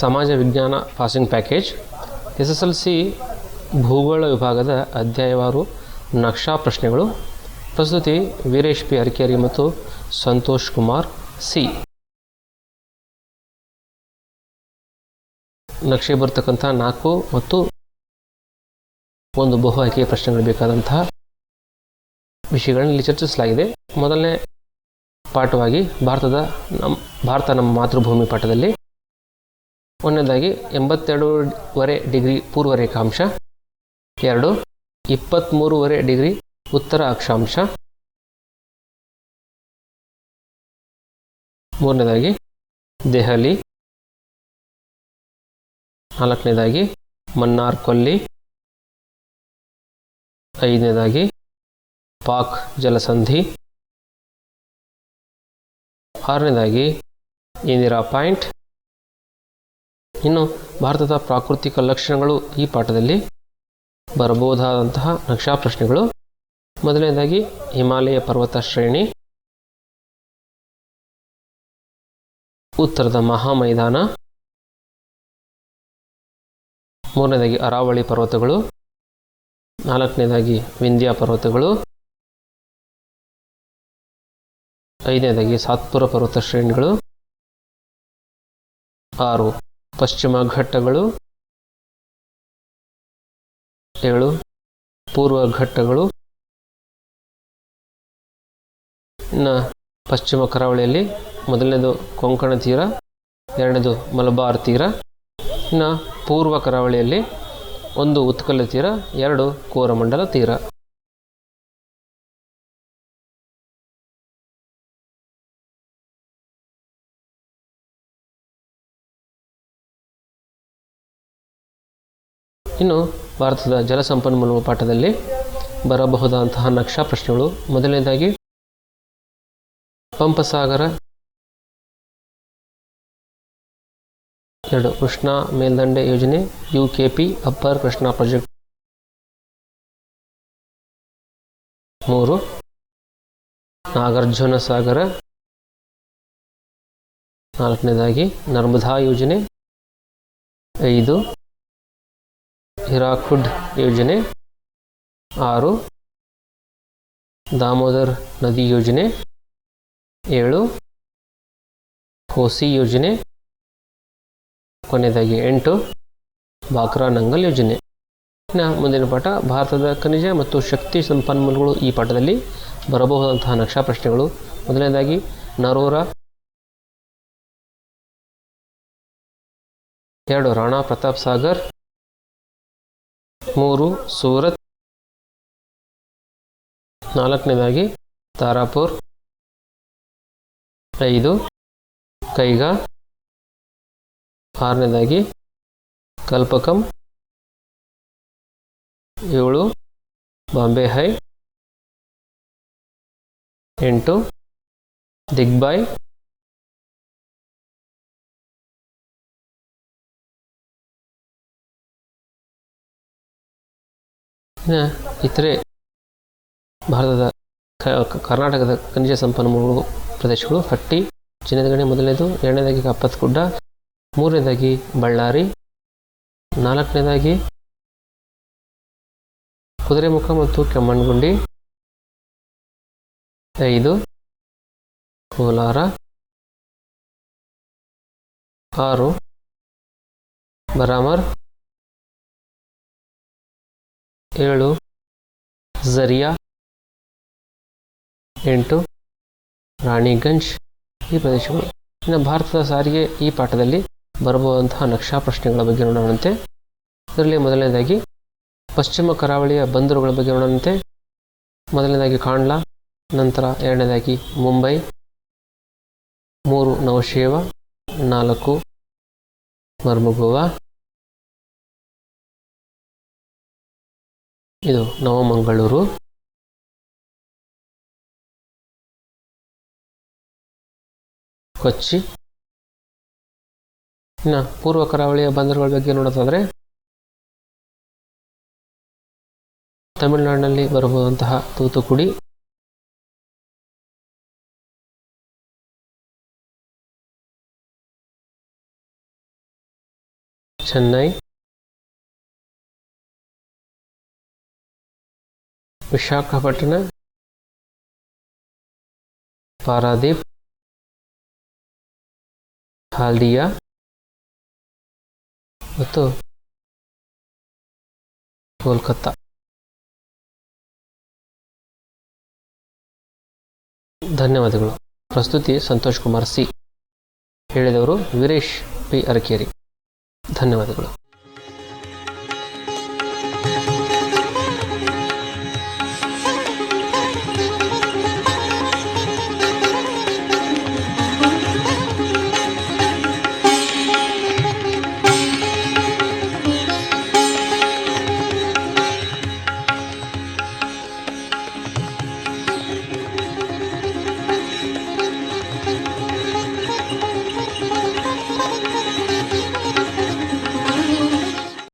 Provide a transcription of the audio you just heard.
ಸಮಾಜ ವಿಜ್ಞಾನ passing package, S S L C ಭೂಗೋಳ ವಿಭಾಗದ ಅಧ್ಯಾಯವಾರು ನಕ್ಷಾ ಪ್ರಶ್ನೆಗಳು, ಪ್ರಸ್ತುತಿ ವೀರೇಶ್ ಪಿ ಅರ್ಕೇರಿ ಮತ್ತು ಸಂತೋಷ್ ಕುಮಾರ್ ಸಿ. ನಕ್ಷೆ ಬರ್ತಕ್ಕಂಥ ನಾಲ್ಕು ಮತ್ತು ಒಂದು ಬಹು ಆಯ್ಕೆಯ ಪ್ರಶ್ನೆಗಳು ಬೇಕಾದಂತಹ ವಿಷಯಗಳನ್ನು ಇಲ್ಲಿ ಚರ್ಚಿಸಲಾಗಿದೆ. ಮೊದಲನೇ ಪಾಠವಾಗಿ ಭಾರತದ ನಮ್ಮ ಭಾರತ ನಮ್ಮ ಮಾತೃಭೂಮಿ ಪಾಠದಲ್ಲಿ ಒಂದನೇದಾಗಿ ಎಂಬತ್ತೆರಡೂವರೆ ಡಿಗ್ರಿ ಪೂರ್ವ ರೇಖಾಂಶ ಎರಡು ಇಪ್ಪತ್ತ್ಮೂರುವರೆ ಡಿಗ್ರಿ ಉತ್ತರ ಅಕ್ಷಾಂಶ ಮೂರನೇದಾಗಿ ದೆಹಲಿ, ನಾಲ್ಕನೇದಾಗಿ ಮನ್ನಾರ್ ಕೊಲ್ಲಿ, ಐದನೇದಾಗಿ ಪಾಕ್ ಜಲಸಂಧಿ, ಆರನೇದಾಗಿ ಇಂದಿರಾ ಪಾಯಿಂಟ್ ಇನ್ನು ಭಾರತದ ಪ್ರಾಕೃತಿಕ ಲಕ್ಷಣಗಳು ಈ ಪಾಠದಲ್ಲಿ ಬರಬಹುದಾದಂತಹ ನಕ್ಷಾ ಪ್ರಶ್ನೆಗಳು. ಮೊದಲನೇದಾಗಿ, ಹಿಮಾಲಯ ಪರ್ವತ ಶ್ರೇಣಿ. ಉತ್ತರದ ಮಹಾಮೈದಾನ. ಮೂರನೇದಾಗಿ, ಅರಾವಳಿ ಪರ್ವತಗಳು. ನಾಲ್ಕನೇದಾಗಿ, ವಿಂಧ್ಯ ಪರ್ವತಗಳು. ಐದನೇದಾಗಿ, ಸಾತ್ಪುರ ಪರ್ವತ ಶ್ರೇಣಿಗಳು. ಆರು ಪಶ್ಚಿಮ ಘಟ್ಟಗಳು ಪೂರ್ವ ಘಟ್ಟಗಳು, ಇನ್ನು ಪಶ್ಚಿಮ ಕರಾವಳಿಯಲ್ಲಿ ಮೊದಲನೇದು ಕೊಂಕಣ ತೀರ, ಎರಡನೇದು ಮಲಬಾರ್ ತೀರ, ಇನ್ನು ಪೂರ್ವ ಕರಾವಳಿಯಲ್ಲಿ ಒಂದು ಉತ್ಕಲ ತೀರ, ಎರಡು ಕೋರಮಂಡಲ ತೀರ. ಇನ್ನು ಭಾರತದ ಜಲಸಂಪನ್ಮೂಲ ಪಾಠದಲ್ಲಿ ಬರಬಹುದಾದಂತಹ ನಕ್ಷಾ ಪ್ರಶ್ನೆಗಳು. ಮೊದಲನೇದಾಗಿ, ಪಂಪಸಾಗರ ಎರಡು, ಕೃಷ್ಣಾ ಮೇಲ್ದಂಡೆ ಯೋಜನೆ U K P upper Krishna project. ಮೂರು, ನಾಗಾರ್ಜುನ ಸಾಗರ. ನಾಲ್ಕನೇದಾಗಿ, ನರ್ಮದಾ ಯೋಜನೆ. ಐದು ಹಿರಾಖುಡ್ ಯೋಜನೆ. ಆರು, ದಾಮೋದರ್ ನದಿ ಯೋಜನೆ. ಏಳು, ಕೋಸಿ ಯೋಜನೆ. ಕೊನೆಯದಾಗಿ ಎಂಟು, ಬಾಕ್ರಾ ನಂಗಲ್ ಯೋಜನೆ. ಇನ್ನು ಮುಂದಿನ ಪಾಠ, ಭಾರತದ ಖನಿಜ ಮತ್ತು ಶಕ್ತಿ ಸಂಪನ್ಮೂಲಗಳು ಈ ಪಾಠದಲ್ಲಿ ಬರಬಹುದಂತಹ ನಕ್ಷಾ ಪ್ರಶ್ನೆಗಳು. ಮೊದಲನೇದಾಗಿ, ನರೋರಾ. ಎರಡು, ರಾಣಾ ಪ್ರತಾಪ್ ಸಾಗರ್. ಮೂರು ಸೂರತ್. ನಾಲ್ಕನೇದಾಗಿ ತಾರಾಪುರ್. ಐದು ಕೈಗಾ. ಆರನೇದಾಗಿ ಕಲ್ಪಕಂ. ಏಳು ಬಾಂಬೆ ಹೈ. ಎಂಟು ದಿಗ್ಬಾಯ್. ಇನ್ನು ಇತರೆ ಭಾರತದ ಕರ್ನಾಟಕದ ಖನಿಜ ಸಂಪನ್ಮೂಲಗಳು ಪ್ರದೇಶಗಳು ಹಟ್ಟಿ ಚಿನ್ನದ ಗಣಿ ಮೊದಲನೇದು, ಎರಡನೇದಾಗಿ ಕಪ್ಪತ್ಗುಡ್ಡ, ಮೂರನೇದಾಗಿ ಬಳ್ಳಾರಿ, ನಾಲ್ಕನೇದಾಗಿ ಕುದುರೆಮುಖ ಮತ್ತು ಕೆಮ್ಮಣ್ಣಗುಂಡಿ, ಐದು ಕೋಲಾರ, ಆರು ಬರಾಮರ್ ಏಳು ಝರಿಯಾ ಎಂಟು, ರಾಣಿಗಂಜ್ ಈ ಪ್ರದೇಶಗಳು. ಇನ್ನು ಭಾರತದ ಸಾರಿಗೆ ಈ ಪಾಠದಲ್ಲಿ ಬರಬಹುದಂತಹ ನಕ್ಷಾ ಪ್ರಶ್ನೆಗಳ ಬಗ್ಗೆ ನೋಡೋಣಂತೆ. ಇದರಲ್ಲಿ ಮೊದಲನೇದಾಗಿ ಪಶ್ಚಿಮ ಕರಾವಳಿಯ ಬಂದರುಗಳ ಬಗ್ಗೆ ನೋಡೋಣಂತೆ. ಮೊದಲನೇದಾಗಿ ಕಾಂಡ್ಲಾ, ನಂತರ ಎರಡನೇದಾಗಿ ಮುಂಬೈ, ಮೂರು ನವಶೇವ, ನಾಲ್ಕು ಮರ್ಮಗೋವಾ ಇದು ನವಮಂಗಳೂರು. ಕೊಚ್ಚಿ. ಇನ್ನು ಪೂರ್ವ ಕರಾವಳಿಯ ಬಂದರುಗಳ ಬಗ್ಗೆ ನೋಡೋದಾದರೆ ತಮಿಳುನಾಡಿನಲ್ಲಿ ಬರಬಹುದಂತಹ ತೂತುಕುಡಿ ಚೆನ್ನೈ ವಿಶಾಖಪಟ್ಟಣ, ಪಾರಾದೀಪ್, ಹಾಲ್ದಿಯಾ ಮತ್ತು ಕೋಲ್ಕತ್ತಾ. ಧನ್ಯವಾದಗಳು. ಪ್ರಸ್ತುತಿ ಸಂತೋಷ್ ಕುಮಾರ್ ಸಿ. ಹೇಳಿದವರು ವೀರೇಶ್ ಪಿ. ಅರಕೇರಿ. ಧನ್ಯವಾದಗಳು.